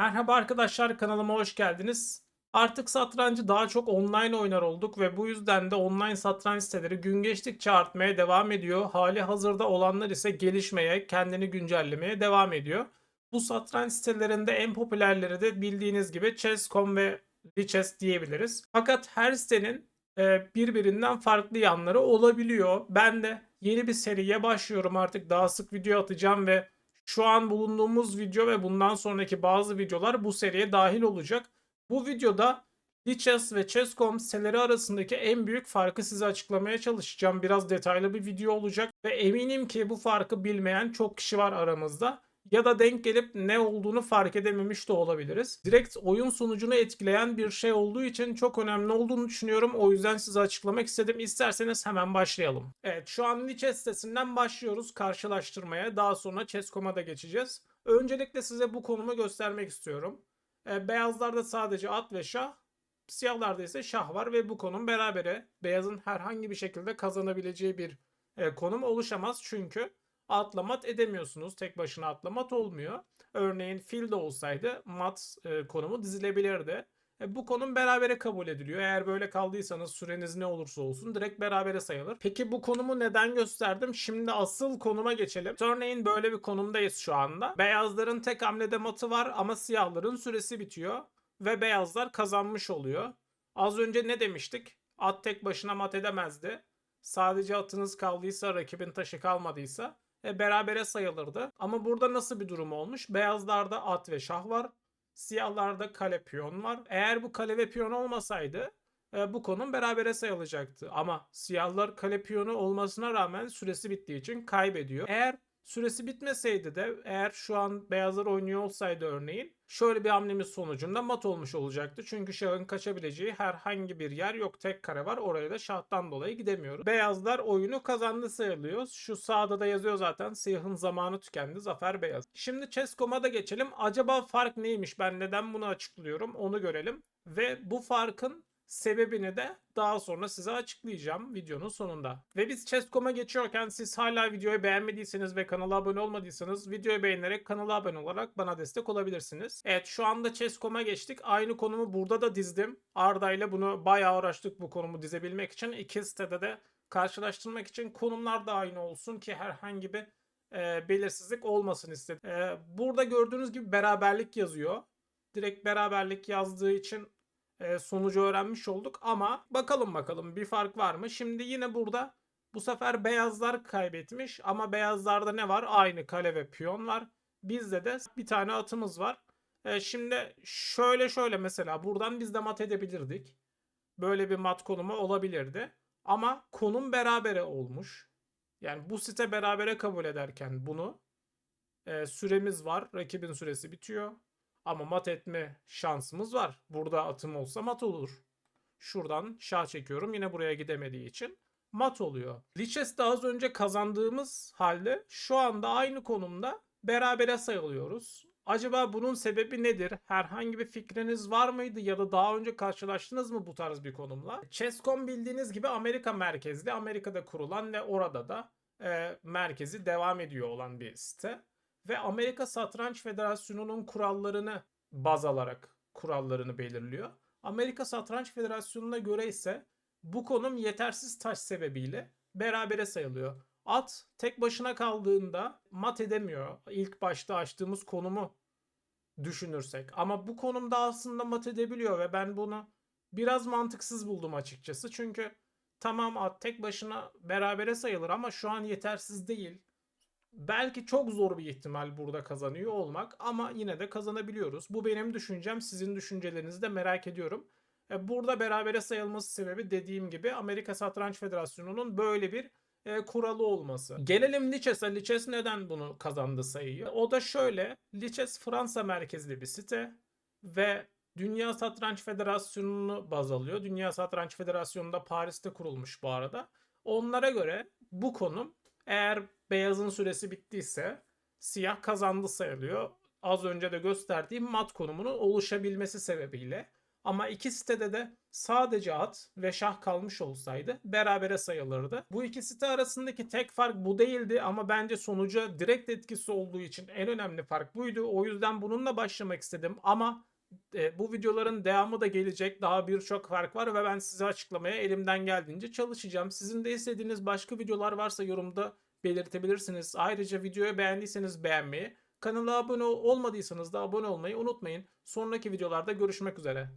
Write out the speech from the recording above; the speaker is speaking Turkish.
Merhaba arkadaşlar kanalıma hoş geldiniz. Artık satrancı daha çok online oynar olduk ve bu yüzden de online satranç siteleri gün geçtikçe artmaya devam ediyor. Hali hazırda olanlar ise gelişmeye, kendini güncellemeye devam ediyor. Bu satranç sitelerinde en popülerleri de bildiğiniz gibi Chess.com ve Lichess diyebiliriz. Fakat her sitenin e, birbirinden farklı yanları olabiliyor. Ben de yeni bir seriye başlıyorum artık daha sık video atacağım ve şu an bulunduğumuz video ve bundan sonraki bazı videolar bu seriye dahil olacak. Bu videoda Lichess ve Chess.com siteleri arasındaki en büyük farkı size açıklamaya çalışacağım. Biraz detaylı bir video olacak ve eminim ki bu farkı bilmeyen çok kişi var aramızda. Ya da denk gelip ne olduğunu fark edememiş de olabiliriz. Direkt oyun sonucunu etkileyen bir şey olduğu için çok önemli olduğunu düşünüyorum. O yüzden size açıklamak istedim. İsterseniz hemen başlayalım. Evet şu an Lichess sitesinden başlıyoruz karşılaştırmaya. Daha sonra Chess.com'a da geçeceğiz. Öncelikle size bu konumu göstermek istiyorum. E, beyazlarda sadece at ve şah. Siyahlarda ise şah var ve bu konum berabere. Beyazın herhangi bir şekilde kazanabileceği bir e, konum oluşamaz. Çünkü atla mat edemiyorsunuz. Tek başına atla mat olmuyor. Örneğin fil de olsaydı mat e, konumu dizilebilirdi. E, bu konum berabere kabul ediliyor. Eğer böyle kaldıysanız süreniz ne olursa olsun direkt berabere sayılır. Peki bu konumu neden gösterdim? Şimdi asıl konuma geçelim. Örneğin böyle bir konumdayız şu anda. Beyazların tek hamlede matı var ama siyahların süresi bitiyor. Ve beyazlar kazanmış oluyor. Az önce ne demiştik? At tek başına mat edemezdi. Sadece atınız kaldıysa, rakibin taşı kalmadıysa e, berabere sayılırdı. Ama burada nasıl bir durum olmuş? Beyazlarda at ve şah var. Siyahlarda kale piyon var. Eğer bu kale ve piyon olmasaydı e, bu konum berabere sayılacaktı. Ama siyahlar kale piyonu olmasına rağmen süresi bittiği için kaybediyor. Eğer süresi bitmeseydi de eğer şu an beyazlar oynuyor olsaydı örneğin şöyle bir hamlemiz sonucunda mat olmuş olacaktı. Çünkü şahın kaçabileceği herhangi bir yer yok. Tek kare var. Oraya da şahtan dolayı gidemiyoruz. Beyazlar oyunu kazandı sayılıyor. Şu sağda da yazıyor zaten. Siyahın zamanı tükendi. Zafer beyaz. Şimdi Chess.com'a da geçelim. Acaba fark neymiş? Ben neden bunu açıklıyorum? Onu görelim. Ve bu farkın sebebini de daha sonra size açıklayacağım videonun sonunda. Ve biz Chess.com'a geçiyorken siz hala videoyu beğenmediyseniz ve kanala abone olmadıysanız videoyu beğenerek kanala abone olarak bana destek olabilirsiniz. Evet şu anda Chess.com'a geçtik. Aynı konumu burada da dizdim. Arda ile bunu bayağı uğraştık bu konumu dizebilmek için. İki sitede de karşılaştırmak için konumlar da aynı olsun ki herhangi bir e, belirsizlik olmasın istedim. E, burada gördüğünüz gibi beraberlik yazıyor. Direkt beraberlik yazdığı için sonucu öğrenmiş olduk ama bakalım bakalım bir fark var mı? Şimdi yine burada bu sefer beyazlar kaybetmiş ama beyazlarda ne var? Aynı kale ve piyon var. Bizde de bir tane atımız var. E, şimdi şöyle şöyle mesela buradan biz de mat edebilirdik. Böyle bir mat konumu olabilirdi. Ama konum berabere olmuş. Yani bu site berabere kabul ederken bunu e, süremiz var. Rakibin süresi bitiyor. Ama mat etme şansımız var. Burada atım olsa mat olur. Şuradan şah çekiyorum. Yine buraya gidemediği için mat oluyor. Lichess'te az önce kazandığımız halde şu anda aynı konumda berabere sayılıyoruz. Acaba bunun sebebi nedir? Herhangi bir fikriniz var mıydı ya da daha önce karşılaştınız mı bu tarz bir konumla? Chess.com bildiğiniz gibi Amerika merkezli, Amerika'da kurulan ve orada da e, merkezi devam ediyor olan bir site ve Amerika Satranç Federasyonu'nun kurallarını baz alarak kurallarını belirliyor. Amerika Satranç Federasyonu'na göre ise bu konum yetersiz taş sebebiyle berabere sayılıyor. At tek başına kaldığında mat edemiyor. İlk başta açtığımız konumu düşünürsek. Ama bu konumda aslında mat edebiliyor ve ben bunu biraz mantıksız buldum açıkçası. Çünkü tamam at tek başına berabere sayılır ama şu an yetersiz değil belki çok zor bir ihtimal burada kazanıyor olmak ama yine de kazanabiliyoruz. Bu benim düşüncem. Sizin düşüncelerinizi de merak ediyorum. E, burada berabere sayılması sebebi dediğim gibi Amerika Satranç Federasyonu'nun böyle bir e, kuralı olması. Gelelim Lichess'e. Lichess neden bunu kazandı sayıyı? O da şöyle. Lichess Fransa merkezli bir site ve Dünya Satranç Federasyonu'nu baz alıyor. Dünya Satranç Federasyonu da Paris'te kurulmuş bu arada. Onlara göre bu konum eğer beyazın süresi bittiyse siyah kazandı sayılıyor. Az önce de gösterdiğim mat konumunun oluşabilmesi sebebiyle. Ama iki sitede de sadece at ve şah kalmış olsaydı berabere sayılırdı. Bu iki site arasındaki tek fark bu değildi ama bence sonuca direkt etkisi olduğu için en önemli fark buydu. O yüzden bununla başlamak istedim ama e, bu videoların devamı da gelecek. Daha birçok fark var ve ben size açıklamaya elimden geldiğince çalışacağım. Sizin de istediğiniz başka videolar varsa yorumda belirtebilirsiniz. Ayrıca videoyu beğendiyseniz beğenmeyi, kanala abone olmadıysanız da abone olmayı unutmayın. Sonraki videolarda görüşmek üzere.